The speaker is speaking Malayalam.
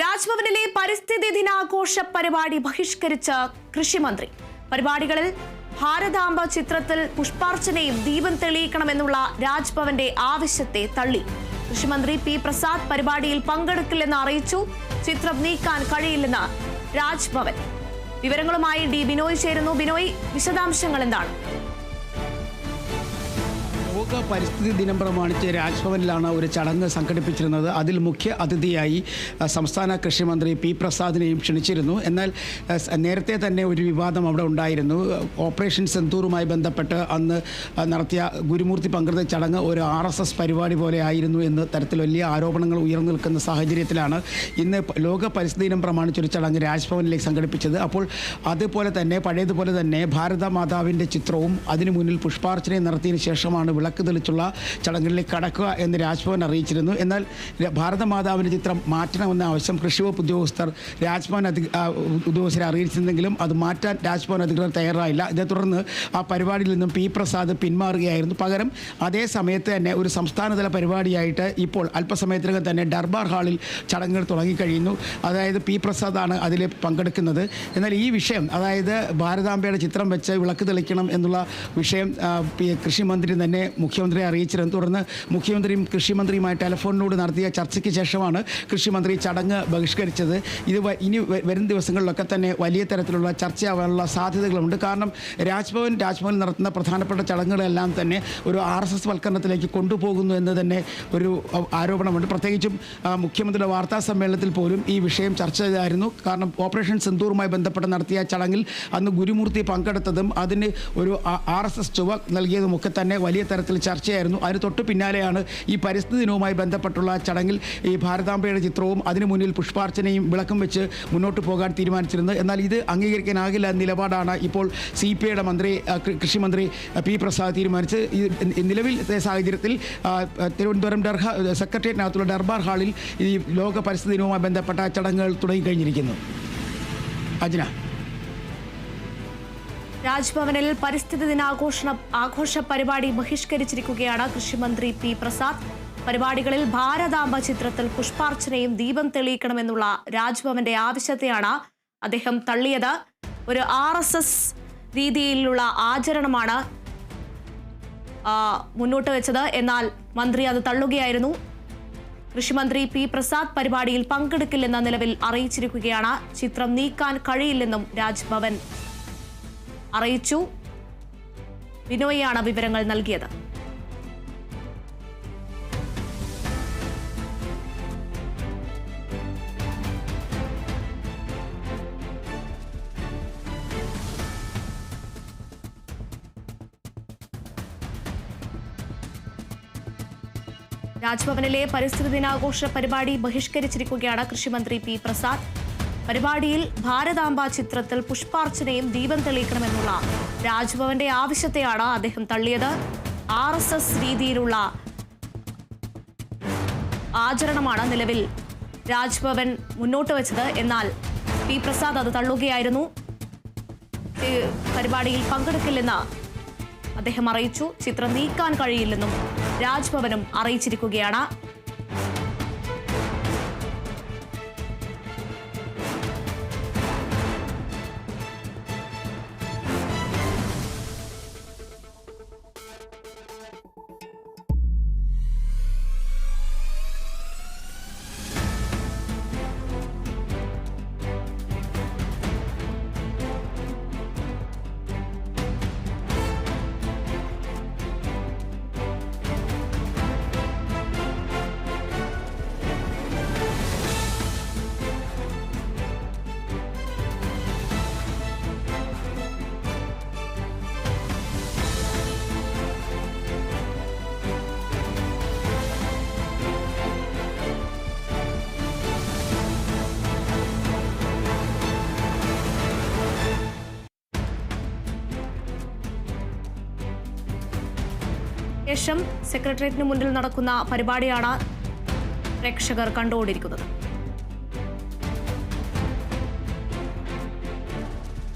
രാജ്ഭവനിലെ പരിസ്ഥിതി ദിനാഘോഷ പരിപാടി ബഹിഷ്കരിച്ച കൃഷിമന്ത്രി. പരിപാടികളിൽ ഭാരതാംബ ചിത്രത്തിൽ പുഷ്പാർച്ചനയും ദീപം തെളിയിക്കണമെന്നുള്ള രാജ്ഭവന്റെ ആവശ്യത്തെ തള്ളി. കൃഷിമന്ത്രി പി. പ്രസാദ് പരിപാടിയിൽ പങ്കെടുക്കില്ലെന്ന് അറിയിച്ചു. ചിത്രം നീക്കാൻ കഴിയില്ലെന്ന് രാജ്ഭവൻ. വിവരങ്ങളുമായി ഡി. ബിനോയ് ചേരുന്നു. ബിനോയ് വിശദാംശങ്ങൾ എന്താണ്? ലോക പരിസ്ഥിതി ദിനം പ്രമാണിച്ച് രാജ്ഭവനിലാണ് ഒരു ചടങ്ങ് സംഘടിപ്പിച്ചിരുന്നത്. അതിൽ മുഖ്യ അതിഥിയായി സംസ്ഥാന കൃഷിമന്ത്രി പി പ്രസാദിനെയും ക്ഷണിച്ചിരുന്നു. എന്നാൽ നേരത്തെ തന്നെ ഒരു വിവാദം അവിടെ ഉണ്ടായിരുന്നു. ഓപ്പറേഷൻ സെന്തൂറുമായി ബന്ധപ്പെട്ട് അന്ന് നടത്തിയ ഗുരുമൂർത്തി പങ്കെടുത്ത ചടങ്ങ് ഒരു ആർ എസ് എസ് പരിപാടി പോലെ ആയിരുന്നു എന്ന് തരത്തിൽ വലിയ ആരോപണങ്ങൾ ഉയർന്നു നിൽക്കുന്ന സാഹചര്യത്തിലാണ് ഇന്ന് ലോക പരിസ്ഥിതി ദിനം പ്രമാണിച്ചൊരു ചടങ്ങ് രാജ്ഭവനിലേക്ക് സംഘടിപ്പിച്ചത്. അപ്പോൾ അതുപോലെ തന്നെ പഴയതുപോലെ തന്നെ ഭാരത മാതാവിന്റെ ചിത്രവും അതിനു മുന്നിൽ പുഷ്പാർച്ചനയും നടത്തിയതിനു ശേഷമാണ് വിളക്ക് തെളിച്ചുള്ള ചടങ്ങുകളിലേക്ക് കടക്കുക എന്ന് രാജ്ഭവൻ അറിയിച്ചിരുന്നു. എന്നാൽ ഭാരതമാതാവിന്റെ ചിത്രം മാറ്റണമെന്ന ആവശ്യം കൃഷിവകുപ്പ് ഉദ്യോഗസ്ഥർ രാജ്ഭവൻ ഉദ്യോഗസ്ഥരെ അറിയിച്ചിരുന്നെങ്കിലും അത് മാറ്റാൻ രാജ്ഭവൻ അധികൃതർ തയ്യാറായില്ല. ഇതേ തുടർന്ന് ആ പരിപാടിയിൽ നിന്നും പി പ്രസാദ് പിന്മാറുകയായിരുന്നു. പകരം അതേ സമയത്ത് തന്നെ ഒരു സംസ്ഥാനതല പരിപാടിയായിട്ട് ഇപ്പോൾ അല്പസമയത്തിനകം തന്നെ ഡർബാർ ഹാളിൽ ചടങ്ങുകൾ തുടങ്ങിക്കഴിയുന്നു. അതായത് പി പ്രസാദാണ് അതിൽ പങ്കെടുക്കുന്നത്. എന്നാൽ ഈ വിഷയം അതായത് ഭാരതാംബയുടെ ചിത്രം വെച്ച് വിളക്ക് തെളിക്കണം എന്നുള്ള വിഷയം കൃഷിമന്ത്രി തന്നെ മുഖ്യമന്ത്രിയെ അറിയിച്ചിരുന്നു തുടർന്ന് മുഖ്യമന്ത്രിയും കൃഷിമന്ത്രിയുമായി ടെലിഫോണിലൂടെ നടത്തിയ ചർച്ചയ്ക്ക് ശേഷമാണ് കൃഷിമന്ത്രി ചടങ്ങ് ബഹിഷ്കരിച്ചത്. ഇത് ഇനി വരും ദിവസങ്ങളിലൊക്കെ തന്നെ വലിയ തരത്തിലുള്ള ചർച്ചയാവാനുള്ള സാധ്യതകളുണ്ട്. കാരണം രാജ്ഭവൻ രാജ്ഭവൻ നടത്തുന്ന പ്രധാനപ്പെട്ട ചടങ്ങുകളെല്ലാം തന്നെ ഒരു ആർ എസ് എസ് വൽക്കരണത്തിലേക്ക് കൊണ്ടുപോകുന്നു എന്ന് തന്നെ ഒരു ആരോപണമുണ്ട്. പ്രത്യേകിച്ചും മുഖ്യമന്ത്രിയുടെ വാർത്താ സമ്മേളനത്തിൽ പോലും ഈ വിഷയം ചർച്ച ചെയ്തായിരുന്നു. കാരണം ഓപ്പറേഷൻ സിന്ദൂറുമായി ബന്ധപ്പെട്ട് നടത്തിയ ചടങ്ങിൽ അന്ന് ഗുരുമൂർത്തി പങ്കെടുത്തതും അതിന് ഒരു ആർ എസ് എസ് ചുവ നൽകിയതുമൊക്കെ തന്നെ വലിയ തരത്തിൽ ചർച്ചയായിരുന്നു. അതിന് തൊട്ട് പിന്നാലെയാണ് ഈ പരിസ്ഥിതി ദിനവുമായി ബന്ധപ്പെട്ടുള്ള ചടങ്ങിൽ ഈ ഭാരതാംബയുടെ ചിത്രവും അതിനു മുന്നിൽ പുഷ്പാർച്ചനയും വിളക്കും വെച്ച് മുന്നോട്ട് പോകാൻ തീരുമാനിച്ചിരുന്നത്. എന്നാൽ ഇത് അംഗീകരിക്കാനാകില്ല നിലപാടാണ് ഇപ്പോൾ സി പി ഐയുടെ മന്ത്രി കൃഷിമന്ത്രി പി പ്രസാദ് തീരുമാനിച്ചത്. നിലവിലത്തെ സാഹചര്യത്തിൽ തിരുവനന്തപുരം ഡർഹ സെക്രട്ടേറിയറ്റിനകത്തുള്ള ഡർബാർ ഹാളിൽ ഈ ലോക പരിസ്ഥിതി ദിനവുമായി ബന്ധപ്പെട്ട ചടങ്ങുകൾ തുടങ്ങിക്കഴിഞ്ഞിരിക്കുന്നു. അജ്ന. രാജ്ഭവനിൽ പരിസ്ഥിതി ദിനാഘോഷ ആഘോഷ പരിപാടി ബഹിഷ്കരിച്ചിരിക്കുകയാണ് കൃഷിമന്ത്രി പി പ്രസാദ്. പരിപാടികളിൽ ഭാരതാംബ ചിത്രത്തിൽ പുഷ്പാർച്ചനയും ദീപം തെളിയിക്കണമെന്നുള്ള രാജ്ഭവന്റെ ആവശ്യത്തെയാണ് അദ്ദേഹം തള്ളിയത്. ഒരു ആർ എസ് എസ് രീതിയിലുള്ള ആചരണമാണ് മുന്നോട്ട് വെച്ചത്. എന്നാൽ മന്ത്രി അത് തള്ളുകയായിരുന്നു. കൃഷിമന്ത്രി പി പ്രസാദ് പരിപാടിയിൽ പങ്കെടുക്കില്ലെന്ന നിലവിൽ അറിയിച്ചിരിക്കുകയാണ്. ചിത്രം നീക്കാൻ കഴിയില്ലെന്നും രാജ്ഭവൻ അറിയിച്ചു. ബിനോയാണ് വിവരങ്ങൾ നൽകിയത്. രാജ്ഭവനിലെ പരിസ്ഥിതി ദിനാഘോഷ പരിപാടി ബഹിഷ്കരിച്ചിരിക്കുകയാണ് കൃഷിമന്ത്രി പി പ്രസാദ്. പരിപാടിയിൽ ഭാരതാംബ ചിത്രത്തിൽ പുഷ്പാർച്ചനയും ദീപം തെളിയിക്കണമെന്നുള്ള രാജ്ഭവന്റെ ആവശ്യത്തെയാണ് അദ്ദേഹം തള്ളിയത്. ആർ എസ് എസ് രീതിയിലുള്ള ആചരണമാണ് നിലവിൽ രാജ്ഭവൻ മുന്നോട്ട് വെച്ചത്. എന്നാൽ പി പ്രസാദ് അത് തള്ളുകയായിരുന്നു. പരിപാടിയിൽ പങ്കെടുക്കില്ലെന്ന് അദ്ദേഹം അറിയിച്ചു. ചിത്രം നീക്കാൻ കഴിയില്ലെന്നും രാജ്ഭവനും അറിയിച്ചിരിക്കുകയാണ്. ശേഷം സെക്രട്ടേറിയറ്റിന് മുന്നിൽ നടക്കുന്ന പരിപാടിയാണ് പ്രേക്ഷകർ കണ്ടുകൊണ്ടിരിക്കുന്നത്.